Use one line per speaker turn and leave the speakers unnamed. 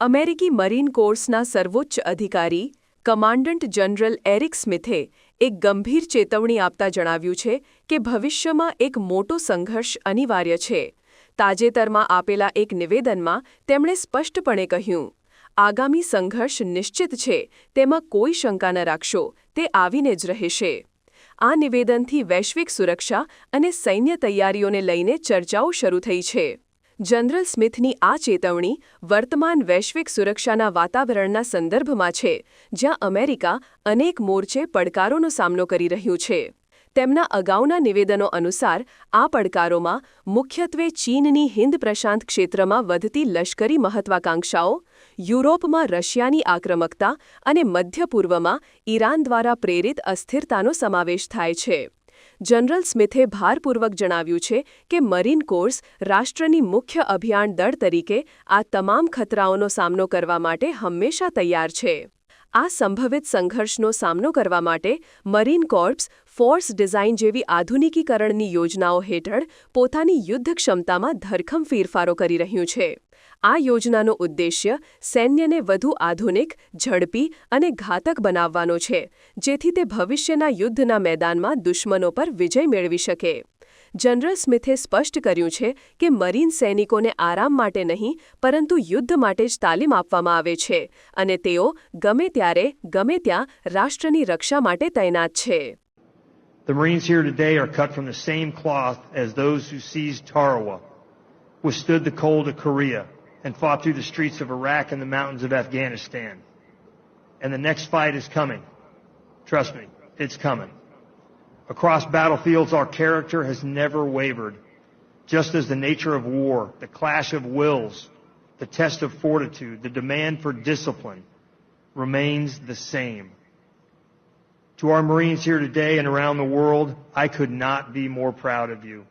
અમેરિકી મરીન કોર્સના સર્વોચ્ચ અધિકારી, કમાન્ડન્ટ જનરલ એરિક સ્મિથે એક ગંભીર ચેતવણી આપતા જણાવ્યું છે કે ભવિષ્યમાં એક મોટો સંઘર્ષ અનિવાર્ય છે. તાજેતરમાં આપેલા એક નિવેદનમાં તેમણે સ્પષ્ટપણે કહ્યું, આગામી સંઘર્ષ નિશ્ચિત છે, તેમાં કોઈ શંકા ન રાખશો, તે આવીને જ રહેશે. આ નિવેદનથી વૈશ્વિક સુરક્ષા અને સૈન્ય તૈયારીઓને લઈને ચર્ચાઓ શરૂ થઈ છે. જનરલ સ્મિથની આ ચેતવણી વર્તમાન વૈશ્વિક સુરક્ષાના વાતાવરણના સંદર્ભમાં છે, જ્યાં અમેરિકા અનેક મોરચે પડકારોનો સામનો કરી રહ્યું છે. તેમના અગાઉના નિવેદનો અનુસાર, આ પડકારોમાં મુખ્યત્વે ચીનની હિન્દ પ્રશાંત ક્ષેત્રમાં વધતી લશ્કરી મહત્વાકાંક્ષાઓ, યુરોપમાં રશિયાની આક્રમકતા અને મધ્ય પૂર્વમાં ઈરાન દ્વારા પ્રેરિત અસ્થિરતાનો સમાવેશ થાય છે. જનરલ સ્મિથે ભારપૂર્વક જણાવ્યું છે કે મરીન કોર્સ રાષ્ટ્રની મુખ્ય અભિયાન દળ તરીકે આ તમામ ખતરાઓનો સામનો કરવા માટે હંમેશા તૈયાર છે. આ સંભવિત સંઘર્ષનો સામનો કરવા માટે મરીન કોર્પ્સ ફોર્સ ડિઝાઇન જેવી આધુનિકીકરણની યોજનાઓ હેઠળ પોતાની યુદ્ધ ક્ષમતામાં ધરખમ ફેરફારો કરી રહ્યું છે. આ યોજનાનો ઉદ્દેશ્ય સૈન્યને વધુ આધુનિક, ઝડપી અને ઘાતક બનાવવાનો છે, જેથી તે ભવિષ્યના યુદ્ધના મેદાનમાં દુશ્મનો પર વિજય મેળવી શકે. જનરલ સ્મિથે સ્પષ્ટ કર્યું છે કે મરીન સૈનિકોને આરામ માટે નહીં પરંતુ યુદ્ધ માટે જ તાલીમ આપવામાં આવે છે અને તેઓ ગમે ત્યારે ગમે ત્યાં રાષ્ટ્રની રક્ષા માટે તૈનાત છે
The Marines here today are cut from the same cloth as those who seized Tarawa, withstood the cold of Korea, and fought through the streets of Iraq and the mountains of Afghanistan. And the next fight is coming. Trust me, it's coming. Across battlefields, our character has never wavered. Just as the nature of war, the clash of wills, the test of fortitude, the demand for discipline remains the same. To our Marines here today and around the world, I could not be more proud of you.